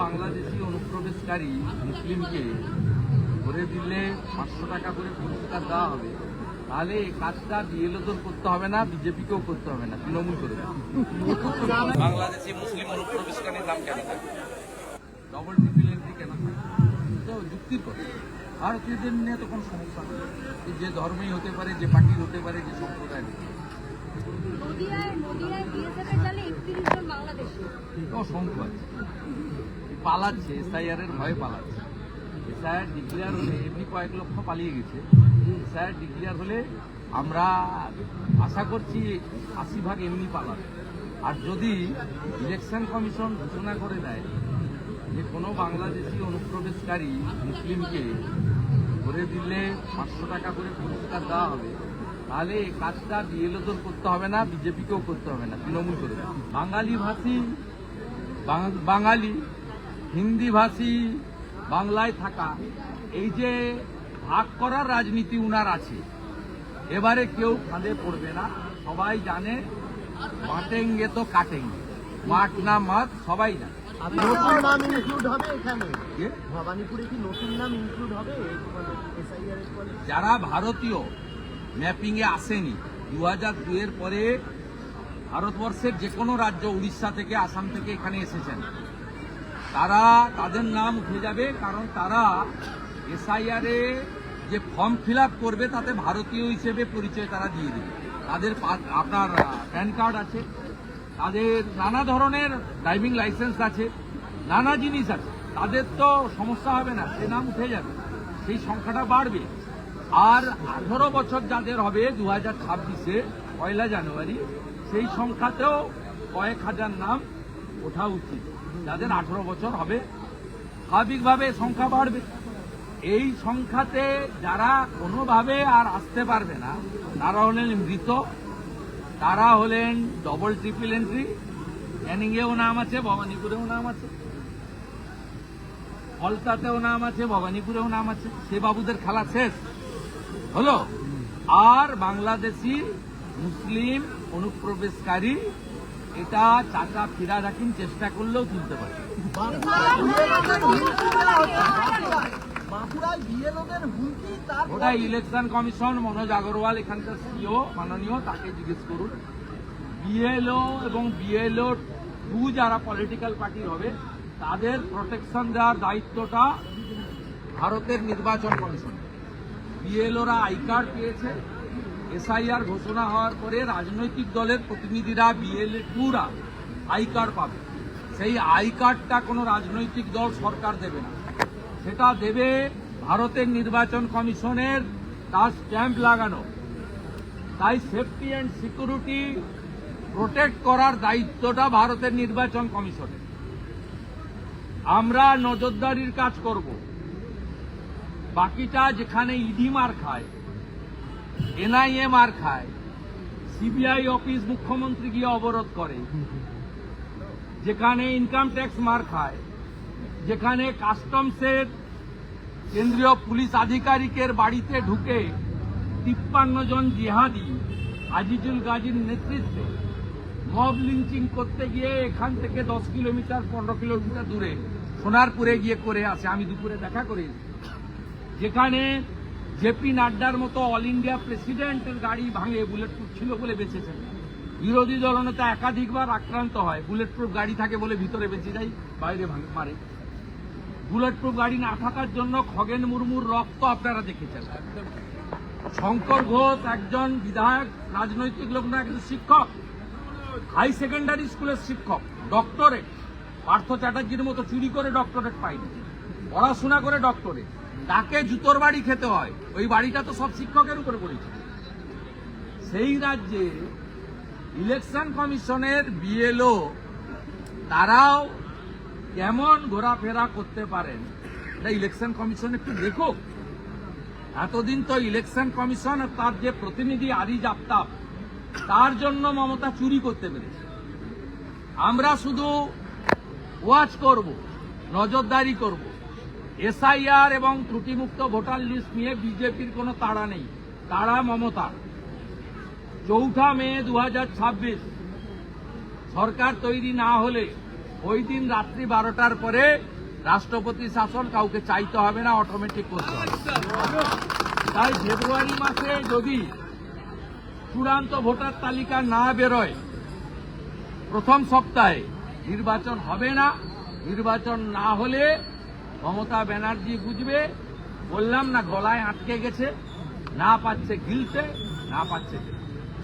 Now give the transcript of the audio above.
বাংলাদেশি অনুপ্রবেশকারী মুসলিমকে ধরে দিলে পাঁচশো টাকা করে পুরস্কার দেওয়া হবে। তাহলে এই কাজটা বিএলওদের করতে হবে না বিজেপিকেও করতে হবে না তৃণমূল করে বাংলাদেশি মুসলিম অনুপ্রবেশকারীর নাম কেন? থাকবে ডবল ট্রিপল এন্ট্রি কেন? তো যুক্তির কথা। ভারতীয়দের নিয়ে তো কোনো সমস্যা নেই। যে ধর্মেই হতে পারে যে পার্টির হতে পারে যে সম্প্রদায়ের হতে পারে। নদিয়ায় নদিয়ায় বিএসএফ এর জালে একত্রিশ জন বাংলাদেশি। এটাও সংখ্য আছে পালাচ্ছে এসআইআর এর ভয়ে পালাচ্ছে। এসআইআর ডিক্লেয়ার হলে এমনি কয়েক লক্ষ পালিয়ে গেছে। এসআইআর ডিক্লেয়ার হলে আমরা আশা করছি আশি ভাগ এমনি পালাবে। আর যদি ইলেকশন কমিশন ঘোষণা করে দেয় যে কোনো বাংলাদেশি অনুপ্রবেশকারী মুসলিমকে ধরে দিলে পাঁচশো টাকা করে পুরস্কার দেওয়া হবে, তাহলে এই কাজটা বিএলওদের করতে হবে না, বিজেপিকেও করতে হবে না, তৃণমূল করে। বাঙালি ভাষী বাঙালি হিন্দি ভাষী বাংলায় থাকা এই যে ভাগ করার রাজনীতি উনার আছে এবারে কেউ ফাঁদে পড়বে না সবাই জানে বাটেঙ্গে তো কাটেঙ্গে মাঠ না মাঠ সবাই জানে। নতুন নাম ইনক্লুড হবে এখানে? ভবানীপুরে কি নতুন নাম ইনক্লুড হবে? এসআইআর এর ফলে যারা ভারতীয় ম্যাপিং এ আসেনি দু হাজার দুয়ের পরে ভারতবর্ষের যে কোনো রাজ্য উড়িষ্যা থেকে আসাম থেকে এখানে এসেছেন তারা তাদের নাম উঠে যাবে, কারণ তারা এসআইআর যে ফর্ম ফিল করবে, তাতে ভারতীয় হিসেবে পরিচয় তারা দিয়ে দেবে। তাদের আপনার প্যান কার্ড আছে। তাদের নানা ধরনের ড্রাইভিং লাইসেন্স আছে, নানা জিনিস আছে। তাদের তো সমস্যা হবে না, সে নাম উঠে যাবে, সেই সংখ্যাটা বাড়বে। আর আঠারো বছর যাদের হবে দু হাজার ছাব্বিশে পয়লা জানুয়ারি, সেই সংখ্যাতেও কয়েক হাজার নাম ওঠা উচিত। যাদের আঠারো বছর হবে, স্বাভাবিকভাবে সংখ্যা বাড়বে। এই সংখ্যাতে যারা কোনোভাবে আর আসতে পারবে না, তারা হলেন মৃত, তারা হলেন ডবল ট্রিপল এন্ট্রি ক্যানিংয়েও নাম আছে, ভবানীপুরেও নাম আছে ফলতাতেও নাম আছে, ভবানীপুরেও নাম আছে, সে বাবুদের খেলা শেষ। হলো? আর বাংলাদেশি, মুসলিম, অনুপ্রবেশকারী এটা চাচা ফিরা রাখিন চেষ্টা করলেও তুলতে পারে। ওটা ইলেকশন কমিশন মনোজ আগরওয়াল এখানকার সিও মাননীয় তাকে জিজ্ঞেস করুন। বিএলও এবং বিএলও টু যারা পলিটিক্যাল পার্টি হবে তাদের প্রোটেকশন দেওয়ার দায়িত্বটা ভারতের নির্বাচন কমিশন বিএলওরা আই কার্ড পেয়েছে এসআইআর ঘোষণা হওয়ার পরে রাজনৈতিক দলের প্রতিনিধিরা বিএলএ টুরা আই কার্ড পাবে। সেই আই কার্ডটা কোনো রাজনৈতিক দল সরকার দেবে না। সেটা দেবে ভারতের নির্বাচন কমিশনের, তার স্ট্যাম্প লাগানো। তাই সেফটি অ্যান্ড সিকিউরিটি প্রোটেক্ট করার দায়িত্বটা ভারতের নির্বাচন কমিশনের। আমরা নজরদারির কাজ করব। বাকিটা যেখানে ইডি মার খায় এনআইএ মার খায়। সিবিআই অফিস মুখ্যমন্ত্রী গিয়ে অবরোধ করে। যেখানে ইনকাম ট্যাক্স মার খায়। যেখানে কাস্টমসের কেন্দ্রীয় পুলিশ আধিকারিকের বাড়িতে ঢুকে তিপ্পান্ন জন জিহাদি, আজিজুল গাজীর নেতৃত্বে মব লিঞ্চিং করতে গিয়ে এখান থেকে দশ কিলোমিটার, পনেরো কিলোমিটার দূরে সোনারপুরে গিয়ে করে আসে। আমি দুপুরে দেখা করে যেখানে জেপি নাড্ডার মতো অল ইন্ডিয়া প্রেসিডেন্টের গাড়ি ভাঙে বুলেট প্রুফ ছিল বলে বেঁচেছেন। বিরোধী দলনেতা একাধিকবার আক্রান্ত হয় বুলেট প্রুফ গাড়ি থাকে বলে ভিতরে বেঁচে যায় বাইরে ভাঙ- মারে। বুলেট প্রুফ গাড়ি না থাকার জন্য খগেন মুর্মুর রক্ত আপনারা দেখেছেন। শঙ্কর ঘোষ একজন বিধায়ক রাজনৈতিক লোক না একজন শিক্ষক। হাই সেকেন্ডারি স্কুলের শিক্ষক ডক্টরেট। পার্থ চ্যাটার্জির মতো চুরি করে ডক্টরেট পাইনি পড়াশোনা করে ডক্টরেট। তাকে জুতোর বাড়ি খেতে হয়। ওই বাড়িটা তো সব শিক্ষকের উপরে পড়েছে। সেই রাজ্যে ইলেকশন কমিশনের বিএলও তারাও কেমন ঘোরাফেরা করতে পারেন? এটা ইলেকশন কমিশন একটু দেখো। এতদিন তো ইলেকশন কমিশন তার যে প্রতিনিধি আরিজ আফতাব, তার জন্য মমতা চুরি করতে পেরেছে। আমরা শুধু ওয়াচ করব, নজরদারি করব। এসআইআর এবং ত্রুটিমুক্ত ভোটার লিস্ট নিয়ে বিজেপির কোনো তাড়া নেই। তারা মমতা চৌঠা মে দু হাজার ছাব্বিশ। সরকার তৈরি না হলে ওই দিন রাত্রি বারোটার পরে রাষ্ট্রপতি শাসন কাউকে চাইতে হবে না অটোমেটিক করতে হবে। তাই ফেব্রুয়ারি মাসে যদি চূড়ান্ত ভোটার তালিকা না বেরোয়, প্রথম সপ্তাহে নির্বাচন হবে না। নির্বাচন না হলে মমতা ব্যানার্জি বুঝবে বললাম না গলায় আটকে গেছে না পাচ্ছে গিলতে না পাচ্ছে।